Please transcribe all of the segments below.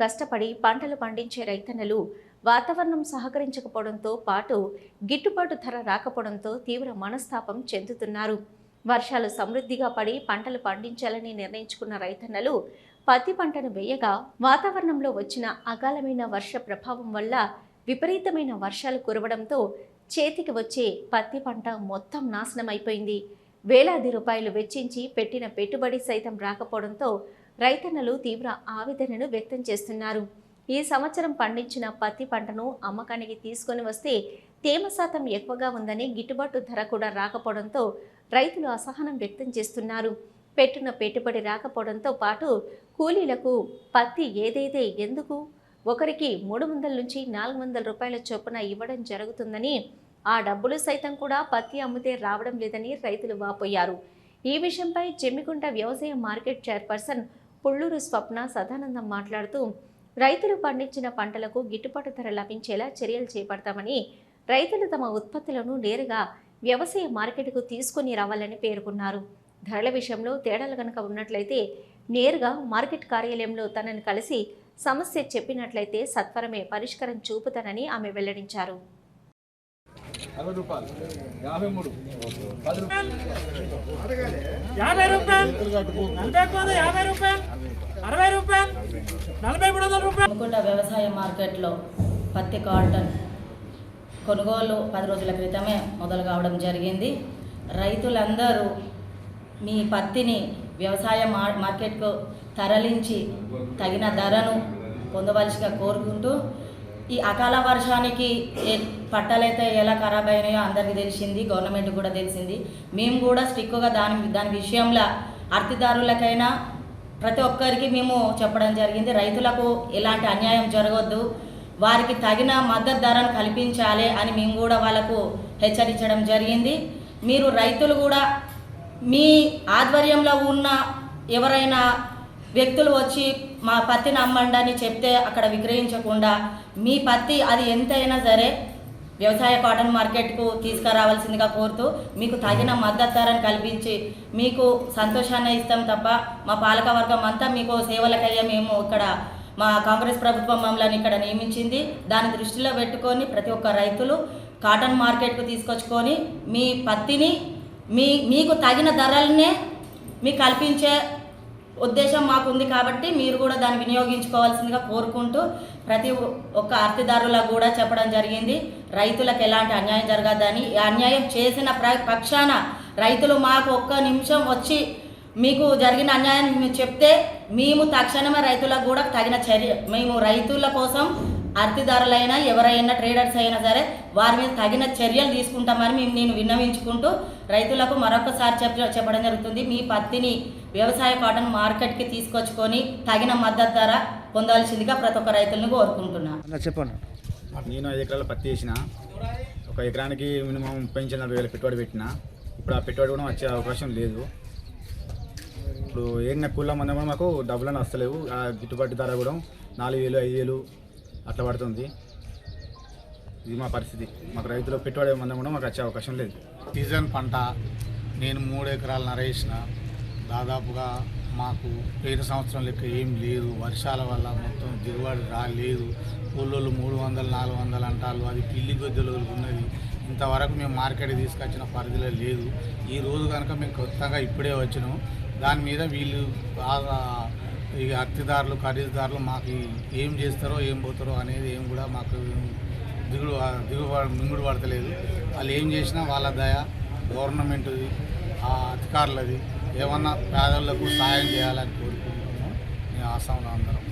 కష్టపడి పంటలు పండించే రైతన్నలు వాతావరణం సహకరించకపోవడంతో పాటు గిట్టుబాటు ధర రాకపోవడంతో తీవ్ర మనస్తాపం చెందుతున్నారు. వర్షాలు సమృద్ధిగా పడి పంటలు పండించాలని నిర్ణయించుకున్న రైతన్నలు పత్తి పంటను వేయగా వాతావరణంలో వచ్చిన అకాలమైన వర్ష ప్రభావం వల్ల విపరీతమైన వర్షాలు కురవడంతో చేతికి వచ్చే పత్తి పంట మొత్తం నాశనమైపోయింది. వేలాది రూపాయలు వెచ్చించి పెట్టిన పెట్టుబడి సైతం రాకపోవడంతో రైతన్నలు తీవ్ర ఆవేదనను వ్యక్తం చేస్తున్నారు. ఈ సంవత్సరం పండించిన పత్తి పంటను అమ్మకానికి తీసుకొని వస్తే తేమ శాతం ఎక్కువగా ఉందని గిట్టుబాటు ధర కూడా రాకపోవడంతో రైతులు అసహనం వ్యక్తం చేస్తున్నారు. పెట్టిన పెట్టుబడి రాకపోవడంతో పాటు కూలీలకు పత్తి ఏదైతే ఎందుకు? ఒకరికి మూడు వందల నుంచి నాలుగు వందల రూపాయల చొప్పున ఇవ్వడం జరుగుతుందని ఆ డబ్బులు సైతం కూడా పత్తి అమ్మితే రావడం లేదని రైతులు వాపోయారు. ఈ విషయంపై చెమ్మికుంట వ్యవసాయ మార్కెట్ చైర్పర్సన్ పుళ్ళూరు స్వప్న సదానందం మాట్లాడుతూ రైతులు పండించిన పంటలకు గిట్టుబాటు ధర లభించేలా చర్యలు చేపడతామని రైతులు తమ ఉత్పత్తులను నేరుగా వ్యవసాయ మార్కెట్కు తీసుకుని రావాలని పేర్కొన్నారు. ధరల విషయంలో తేడాలు కనుక ఉన్నట్లయితే నేరుగా మార్కెట్ కార్యాలయంలో తనను కలిసి సమస్య చెప్పినట్లయితే సత్వరమే పరిష్కారం చూపుతానని ఆమె వెల్లడించారు. అరవై రూపాయలు. యాభై మూడు. పది రూపాయలు. యాభై రూపాయలు. నలభై పోదు యాభై రూపాయలు. అరవై రూపాయలు. నలభై మూడు వందల రూపాయలు. వ్యవసాయ మార్కెట్లో పత్తి కాటన్ కొనుగోలు పది రోజుల క్రితమే మొదలు కావడం జరిగింది. రైతులందరూ మీ పత్తిని వ్యవసాయ మా- మార్కెట్కు తరలించి తగిన ధరను పొందవలసిగా కోరుకుంటూ ఈ అకాల వర్షానికి ఏ- పట్టలైతే ఎలా ఖరాబ్ అయినాయో అందరికీ తెలిసింది గవర్నమెంట్ కూడా తెలిసింది. మేము కూడా స్ట్రిక్గా దాని దాని విషయంలో అర్థదారులకైనా ప్రతి ఒక్కరికి మేము చెప్పడం జరిగింది. రైతులకు ఎలాంటి అన్యాయం జరగొద్దు. వారికి తగిన మద్దతు ధరను కల్పించాలి అని మేము కూడా వాళ్ళకు హెచ్చరించడం జరిగింది. మీరు రైతులు కూడా మీ ఆధ్వర్యంలో ఉన్న ఎవరైనా వ్యక్తులు వచ్చి మా పత్తిని అమ్మండి అని చెప్తే అక్కడ విక్రయించకుండా మీ పత్తి అది ఎంతైనా సరే వ్యవసాయ కాటన్ మార్కెట్కు తీసుకురావాల్సిందిగా కోరుతూ మీకు తగిన మద్దతు ధరను కల్పించి మీకు సంతోషాన్ని ఇస్తాం తప్ప మా పాలకవర్గం అంతా మీకు సేవలకయ్యా మేము ఇక్కడ మా కాంగ్రెస్ ప్రభుత్వం మమ్మల్ని ఇక్కడ నియమించింది. దాని దృష్టిలో పెట్టుకొని ప్రతి ఒక్క రైతులు కాటన్ మార్కెట్కు తీసుకొచ్చుకొని మీ పత్తిని మీ మీకు తగిన ధరలనే మీకు కల్పించే ఉద్దేశం మాకుంది కాబట్టి మీరు కూడా దాన్ని వినియోగించుకోవాల్సిందిగా కోరుకుంటూ ప్రతి ఒక్క అర్థదారులకు కూడా చెప్పడం జరిగింది. రైతులకు ఎలాంటి అన్యాయం జరగదని ఈ అన్యాయం చేసిన ప్ర పక్షాన రైతులు మాకు ఒక్క నిమిషం వచ్చి మీకు జరిగిన అన్యాయం చెప్తే మేము తక్షణమే రైతులకు కూడా తగిన చర్య మేము రైతుల కోసం అర్థదారులైనా ఎవరైనా ట్రేడర్స్ అయినా సరే వారి మీద తగిన చర్యలు తీసుకుంటామని మేము నేను విన్నవించుకుంటూ రైతులకు మరొకసారి చెప్ప చెప్పడం జరుగుతుంది. మీ పత్తిని వ్యవసాయ కాటన్ మార్కెట్కి తీసుకొచ్చుకొని తగిన మద్దతు ధర పొందాల్సిందిగా ప్రతి ఒక్క రైతులను కోరుకుంటున్నాను అన్న చెప్పండి. నేను ఐదు ఎకరాల పత్తి వేసిన. ఒక ఎకరానికి మినిమం ముప్పై నుంచి నలభై వేల పెట్టుబడి పెట్టిన. ఇప్పుడు ఆ పెట్టుబడి కూడా వచ్చే అవకాశం లేదు. ఇప్పుడు ఏరిన కూల మంది కూడా మాకు డబ్బులను వస్తలేవు. ఆ గిట్టుబాటు ధర కూడా నాలుగు వేలు ఐదు వేలు అట్లా పడుతుంది. ఇది మా పరిస్థితి. మాకు రైతులు పెట్టుబడి మందం కూడా మాకు వచ్చే అవకాశం లేదు. సీజన్ పంట నేను మూడు ఎకరాలు నరేసిన దాదాపుగా మాకు పోయిన సంవత్సరం లెక్క ఏం లేదు. వర్షాల వల్ల మొత్తం దిగుబడి రాలేదు. ఊళ్ళోళ్ళు మూడు వందలు నాలుగు వందలు అంటారు. అది పిల్లి గొద్దెలు ఉన్నది. ఇంతవరకు మేము మార్కెట్ తీసుకొచ్చిన పరిధిలో లేదు. ఈ రోజు కనుక మేము కొత్తగా ఇప్పుడే వచ్చినాం. దాని మీద వీళ్ళు బాగా ఈ అర్థదారులు ఖరీదారులు మాకు ఏం చేస్తారో ఏం పోతారో అనేది ఏం కూడా మాకు దిగుడు దిగు మింగుడు పడతలేదు. వాళ్ళు ఏం చేసినా వాళ్ళ దయ గవర్నమెంట్ది ఆ అధికారులది. ఏమన్నా పేదలకు సాయం చేయాలని కోరుకుంటున్నాం మేము ఆసాంలో అందరం.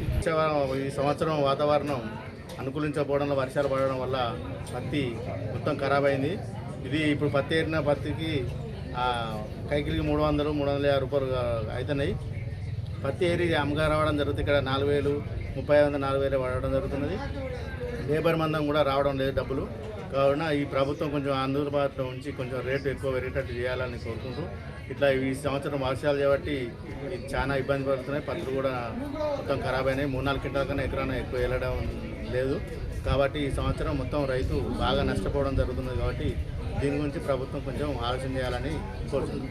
ఈ సంవత్సరం వాతావరణం అనుకూలించకపోవడంలో వర్షాలు పడడం వల్ల పత్తి మొత్తం ఖరాబ్ అయింది. ఇది ఇప్పుడు పత్తి ఏరిన పత్తికి కైకిలికి మూడు వందలు మూడు వందల యాభై రూపాయలు అవుతున్నాయి పత్తి ఏరి అమ్మగా రావడం జరుగుతుంది. ఇక్కడ నాలుగు వేలు ముప్పై వందల నాలుగు వేలు పడడం జరుగుతున్నది. లేబర్ మందం కూడా రావడం లేదు డబ్బులు. కావున ఈ ప్రభుత్వం కొంచెం అందుబాటులో ఉంచి కొంచెం రేటు ఎక్కువ పెరిగేటట్టు చేయాలని కోరుకుంటూ ఇట్లా ఈ సంవత్సరం వర్షాలు కాబట్టి చాలా ఇబ్బంది పడుతున్నాయి. పత్రులు కూడా మొత్తం ఖరాబ్ అయినాయి. మూడు నాలుగు క్వింటాల కన్నా ఎకరాన ఎక్కువ వెళ్ళడం లేదు. కాబట్టి ఈ సంవత్సరం మొత్తం రైతు బాగా నష్టపోవడం జరుగుతుంది కాబట్టి దీని గురించి ప్రభుత్వం కొంచెం ఆలోచన చేయాలని కోరుతున్నాం